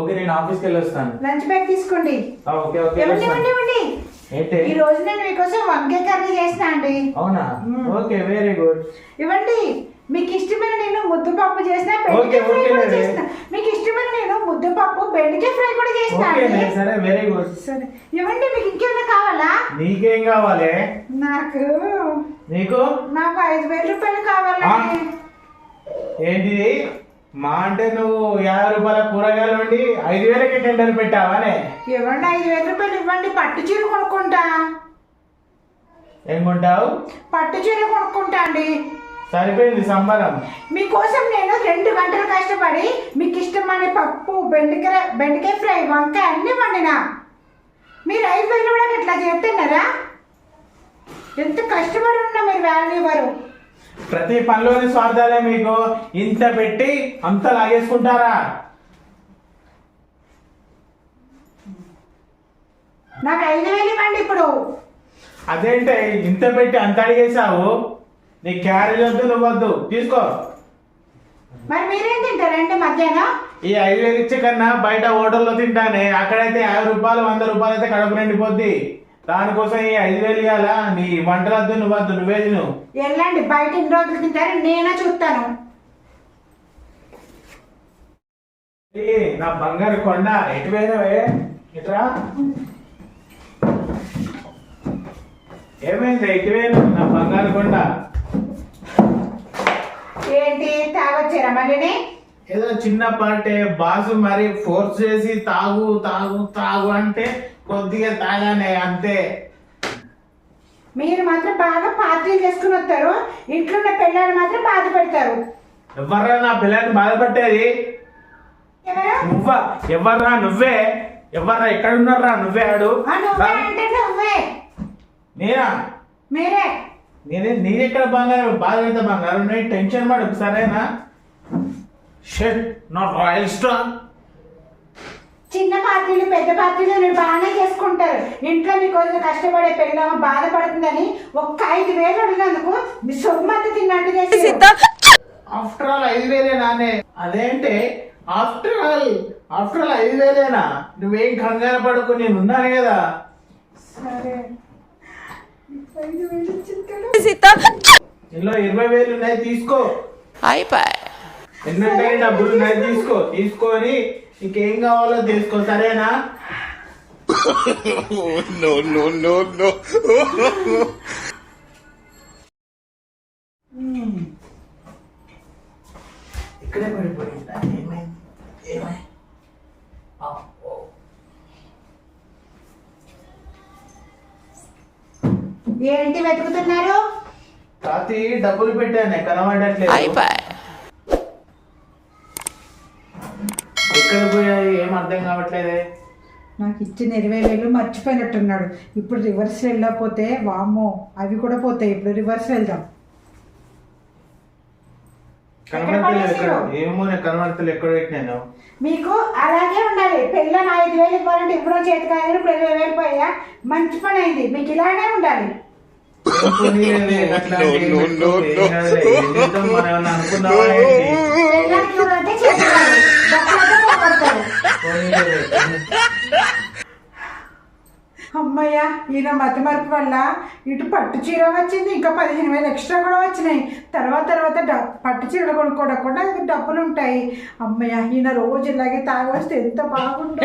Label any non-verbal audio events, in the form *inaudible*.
Okay నేను ఆఫీస్కి వెళ్ళి వస్తాను లంచ్ బ్యాగ్ తీసుకోండి. ఓకే ఓకే ఇవ్వండి. ఇవ్వండి ఇవ్వండి. ఏంటి? ఈ రోజు నేను మీకోసం వంకాయ కర్రీ చేసిన అండి. అవునా. Okay very good. ఇవ్వండి. మీకు ఇష్టమైన నేను ముద్దపప్పు చేసిన బెండకాయ ఫ్రై కూడా. చేసిన. మీకు ఇష్టమైన నేను ముద్దపప్పు బెండకాయ ఫ్రై కూడా చేసిన సరే వెరీ గుడ్ సరే. ఇవ్వండి మీకు ఇంకేమైనా కావాలా? నీకేం కావాలి? నాకు నీకు? నాకు ఐదు వేల రూపాయలు కావాలండి. ఏంటి మా అంటే నువ్వు యాభై రూపాయల కూరగాయలు వండి ఐదు వేలకి టెండర్ పెట్టావానే? ఇవ్వండి ఐదు వేల రూపాయలు ఇవ్వండి పట్టు చీర కొనుక్కుంటా. ఏం కొంటావు పట్టు చీర కొనుక్కుంటా అండి. సరిపోయింది సంబరం. మీకోసం నేను రెండు గంటలు కష్టపడి మీకు ఇష్టమైన పప్పు బెండకాయ బెండకాయ ఫ్రై వంకాయ అన్ని వండినా. మీరు ఐదు వేలు కూడా ఇట్లా చేస్తున్నారా? ఎంత కష్టపడి ఉన్నా మీరు వాల్యూ ఇవ్వరు. ప్రతి పనిలోని స్వార్థాలే మీకు ఇంత పెట్టి అంత లాగేసుకుంటారా? నాకు ఐదు వేలు ఇవ్వండి ఇప్పుడు. అదేంటే ఇంత పెట్టి అంత అడిగేశావు? నీ క్యారేజ్ వద్దు నువ్వద్దు. తీసుకో. మరి మీరేం తింటారండి మధ్యాహ్నం ఈ ఐదు వేలు ఇచ్చే కన్నా బయట హోటల్లో తింటానే. అక్కడైతే యాభై రూపాయలు వంద రూపాయలు అయితే కడుపు నిండిపోద్ది. దానికోసం ఈ ఐదు వేలు ఇవ్వాలా? నీ వంటలు వద్దు నువ్వద్దు నువ్వే తిను. వెళ్ళండి బయట ఎన్ని రోజులు తింటారు నేనే చూస్తాను. ఏ, నా బంగారు కొండ ఎటు పోయినవే? ఇట్రా. ఏమైంది ఎటు పోయినావు? నా బంగారు కొండ. ఏంటి తాగొచ్చారా మళ్ళీ ఏదో చిన్న పాటే బాసు మరి ఫోర్స్ చేసి తాగు తాగు తాగు అంటే కొద్దిగా తాగానే అంతే. మీరు మాత్రం బాగా పార్టీలు చేసుకుని వస్తారు. ఇంట్లో ఉన్న పిల్లలు మాత్రం బాధ పెడతారు. ఎవర్రా నా పిల్లని బాధపట్టేది ఎవరు? నువ్వా? ఎవర్రా నువ్వే? ఎవర్రా ఎక్కడున్నారా నువ్వే ఆడు? ఆ నువ్వే అంటే నువ్వే. నేనా? మీరే. నేనే నేనెక్కడ బంగారం బాధ పెడతా బంగారం. నేను టెన్షన్ పడకు సరేనా? షెట్ నాట్ రాయల్ స్టార్. చిన్న పార్టీలు పెద్ద పార్టీలు మీరు బాగానే చేసుకుంటారు. ఇంట్లో మీకోసం కష్టపడే పిల్లమ బాధపడుతుందని ఒక్క ఐదు వేలు అడిగినందుకు మీ సొమ్మంతా తిన్నట్టు చేసి ఆఫ్టర్ ఆల్ ఐదు వేలే నానే. అదేంటే ఆఫ్టర్ ఆల్ ఆఫ్టర్ ఆల్ ఐదు వేలేనా? నువ్వేం కంగారు పడకు నేను ఉన్నాను కదా. సరే. ఐదు వేలు ఇచ్చింది ఇందులో ఇరవై వేలు ఉన్నాయి తీసుకో. అయిపోయి. ఎన్నంటే డబ్బులు ఉన్నాయి తీసుకో. తీసుకొని నీకేం కావాలో తీసుకో సరేనా? No, no, no, no. ఇక్కడే పడిపోయిందా? ఏమైంది? ఏమై ఏంటి వెతుకుతున్నారు? తాతి డబ్బులు పెట్టానే కనబడట్లేదు. అర్థం కావట్లేదే? నాకు ఇచ్చిన ఇరవై వేలు మర్చిపోయినట్టున్నాడు. ఇప్పుడు రివర్స్ వెళ్ళకపోతే వామ్మో అవి కూడా పోతాయి. ఇప్పుడు రివర్స్ వెళ్దాం. కనబడతలేదు? ఏమో నేను కనబడతలేదు. ఎక్కడ పెట్టినాను? మీకు అలాగే ఉండాలి. పిల్లని ఐదు వేలు ఇవ్వాలంటే ఇప్పుడు చేతి కాదు ఇప్పుడు ఇరవై వేలు పోయా మంచి పని అయింది. మీకు ఇలానే ఉండాలి. ఏం *laughs* అమ్మయ్య ఈయన మతి మరపు వల్ల ఇటు పట్టు చీర వచ్చింది ఇంకా పదిహేను వేలు ఎక్స్ట్రా కూడా వచ్చినాయి. తర్వాత తర్వాత డ- పట్టు చీరలు కొనుక్కోవడం కూడా డబ్బులు ఉంటాయి. అమ్మయ్య ఈయన రోజు ఇలాగే తాగొస్తే ఎంత బాగుంటుందో